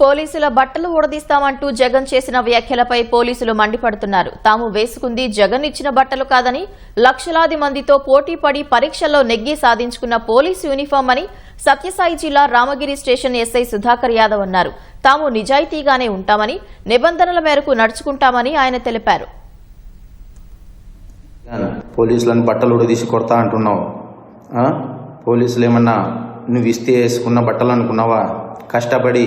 పోలీసుల బట్టలు ఊడదీస్తామంటూ జగన్ చేసిన వ్యాఖ్యలపై పోలీసులు మండిపడుతున్నారు. తాము వేసుకుంది జగన్ ఇచ్చిన బట్టలు కాదని లక్షలాది మందితో పోటీ పడి పరీక్షల్లో నెగ్గి సాధించుకున్న పోలీసు యూనిఫామ్ అని సత్యసాయి జిల్లా రామగిరి స్టేషన్ ఎస్ఐ సుధాకర్ యాదవ్ అన్నారు. తాము నిజాయితీగానే ఉంటామని నిబంధనల మేరకు నడుచుకుంటామని ఆయన తెలిపారు. పోలీసులను బట్టలు కొడతా అంటున్నావు. పోలీసులు ఏమన్నా నువ్వు ఇస్తే వేసుకున్న బట్టలు అనుకున్నావా? కష్టపడి